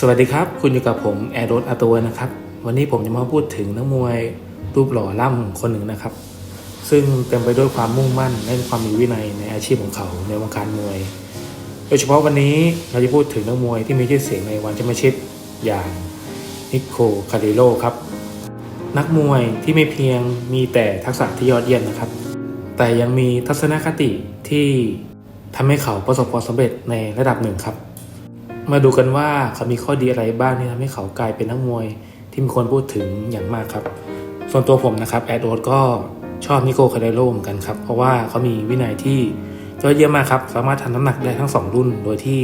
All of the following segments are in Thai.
สวัสดีครับ คุณอยู่กับผมแอร์โรสอาตัวนะครับ วันนี้ผมจะมาพูดถึงนักมวยรูปหล่อล่ำคนหนึ่งนะครับ ซึ่งเต็มไปด้วยความมุ่งมั่นและความมีวินัยในอาชีพของเขาในวงการมวย โดยเฉพาะวันนี้เราจะพูดถึงนักมวยที่มีชื่อเสียงในวันแชมเปี้ยนชิพอย่างนิโคคาเดโลครับ นักมวยที่ไม่เพียงมีแต่ทักษะที่ยอดเยี่ยมนะครับ แต่ยังมีทัศนคติที่ทำให้เขาประสบความสำเร็จในระดับหนึ่งครับ มาดูกันว่าเขามีข้อดีอะไรบ้างที่ทำให้เขากลายเป็นนักมวยที่มีคนพูดถึงอย่างมากครับ ส่วนตัวผมนะครับแอดโอดก็ชอบนิโคคาเดโลเหมือนกันครับ เพราะว่าเขามีวินัยที่ยอดเยี่ยมมากครับ สามารถทำน้ำหนักได้ทั้ง 2 รุ่น โดยที่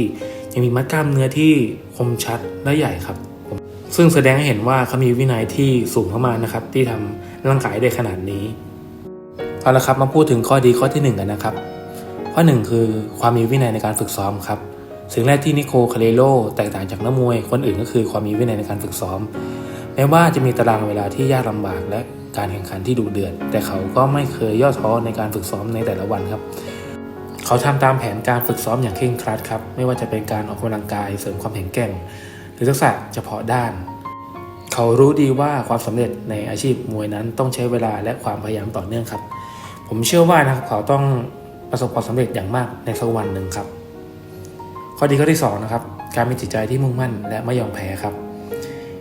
ยังมีมัดกล้ามเนื้อที่คมชัดและใหญ่ครับ ซึ่งแสดงให้เห็นว่าเขามีวินัยที่สูงมากๆนะครับ ที่ทำร่างกายได้ขนาดนี้เอาละครับมาพูดถึงข้อดีข้อที่หนึ่งกันนะครับ ข้อหนึ่งคือความมีวินัยในการฝึกซ้อมครับ สิ่งแรกที่นิโคคาเลโลแตกต่างจากนักมวยคนอื่นก็คือความมีวินัยในการฝึกซ้อม แม้ว่าจะมีตารางเวลาที่ยากลำบากและการแข่งขันที่ดุเดือดแต่เขาก็ไม่เคยย่อท้อในการฝึกซ้อมในแต่ละวันครับ เขาทำตามแผนการฝึกซ้อมอย่างเคร่งครัดครับ ไม่ว่าจะเป็นการออกกำลังกายเสริมความแข็งแกร่ง หรือทักษะเฉพาะด้าน เขารู้ดีว่าความสำเร็จในอาชีพมวยนั้นต้องใช้เวลาและความพยายามต่อเนื่องครับ ผมเชื่อว่านะครับเขาต้องประสบความสำเร็จอย่างมากในสักวันหนึ่งครับ ข้อดีข้อที่สองนะครับการมีจิตใจที่มุ่งมั่นและไม่ยอมแพ้ครับ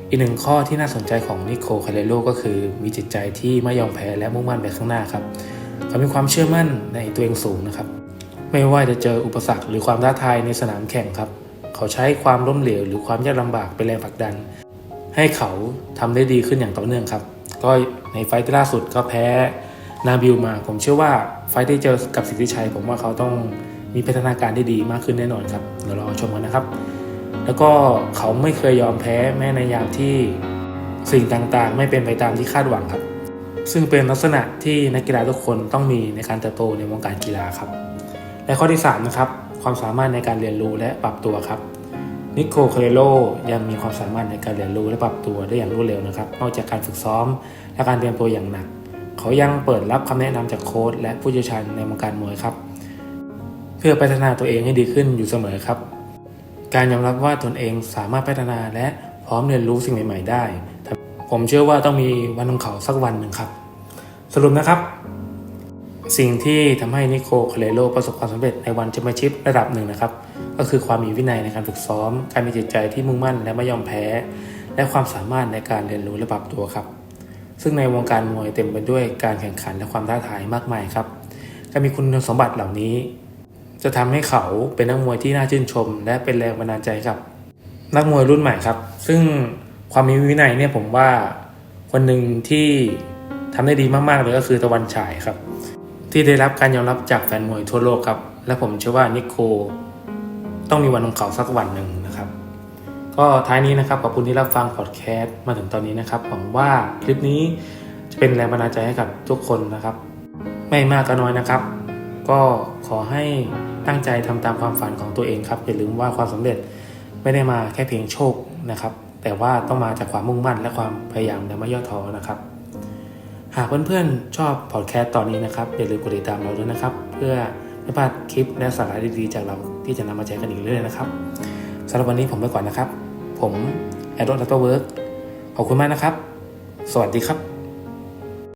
อีกหนึ่งข้อที่น่าสนใจของนิโคคาเลโลก็คือมีจิตใจที่ไม่ยอมแพ้และมุ่งมั่นไปข้างหน้าครับเขามีความเชื่อมั่นในตัวเองสูงนะครับ ไม่ว่าจะเจออุปสรรคหรือความท้าทายในสนามแข่งครับ เขาใช้ความล้มเหลวหรือความยากลำบากเป็นแรงผลักดัน ให้เขาทำได้ดีขึ้นอย่างต่อเนื่องครับ ก็ในไฟท์ที่ล่าสุดก็แพ้นาบิลมา ผมเชื่อว่าไฟท์ที่เจอกับสิทธิชัย ผมว่าเขาต้อง มีพัฒนาการที่ดีมากขึ้นแน่นอนครับเดี๋ยวรอชมกันนะครับ แล้วก็เขาไม่เคยยอมแพ้แม้ในยามที่สิ่งต่างๆ ไม่เป็นไปตามที่คาดหวังครับ ซึ่งเป็นลักษณะที่นักกีฬาทุกคนต้องมีในการเติบโตในวงการกีฬาครับ และข้อที่3นะครับความสามารถในการเรียนรู้และปรับตัวครับนิโคคาเรโลยังมีความสามารถในการเรียนรู้และปรับตัวได้อย่างรวดเร็วนะครับ นอกจากการฝึกซ้อมและการเตรียมตัวอย่างหนัก เขายังเปิดรับคำแนะนำจากโค้ชและผู้เชี่ยวชาญในวงการมวยครับ พื่อพัฒนาตัวเองให้ดีขึ้นอยู่เสมอครับ การยอมรับว่าตนเองสามารถพัฒนาและพร้อมเรียนรู้สิ่งใหม่ ๆ ได้ ผมเชื่อว่าต้องมีวันของเขาสักวันหนึ่งครับ สรุปนะครับ สิ่งที่ทำให้นิโคคาเลโลประสบความสำเร็จในวันแชมเปี้ยนชิพระดับหนึ่งนะครับ ก็คือความมีวินัยในการฝึกซ้อม การมีจิตใจที่มุ่งมั่นและไม่ยอมแพ้ และความสามารถในการเรียนรู้และปรับตัวครับ ซึ่งในวงการมวยเต็มไปด้วยการแข่งขันและความท้าทายมากมายครับการมีคุณสมบัติเหล่านี้ จะทำให้เขาเป็นนักมวยที่น่าชื่นชม และเป็นแรงบันดาลใจกับ นักมวยรุ่นใหม่ครับ ซึ่งความมีวินัยเนี่ยผมว่าคนหนึ่งที่ทำได้ดีมากๆเลยก็คือตะวันฉายครับ ที่ได้รับการยอมรับจากแฟนมวยทั่วโลกครับ และผมเชื่อว่านิโคต้องมีวันของเขาสักวันหนึ่งนะครับ ก็ท้ายนี้นะครับขอบคุณที่รับฟังพอดแคสต์มาถึงตอนนี้นะครับหวังว่าคลิปนี้จะเป็นแรงบันดาลใจให้กับทุกคนนะครับ ไม่มากก็น้อยนะครับ ก็ขอให้ตั้งใจทำตามความฝันของตัวเองครับอย่าลืมว่าความสำเร็จไม่ได้มาแค่เพียงโชคนะครับ แต่ว่าต้องมาจากความมุ่งมั่นและความพยายามและไม่ย่อท้อนะครับ หากเพื่อนๆชอบพอดแคสต์ตอนนี้นะครับอย่าลืมกดติดตามเราด้วยนะครับ เพื่อไม่พลาดคลิปและสาระดีๆจากเราที่จะนำมาแชร์กันอีกเรื่อยๆนะครับสำหรับวันนี้ผมไปก่อนนะครับ ผมแอดดอทเวิร์กขอบคุณมากนะครับ สวัสดีครับ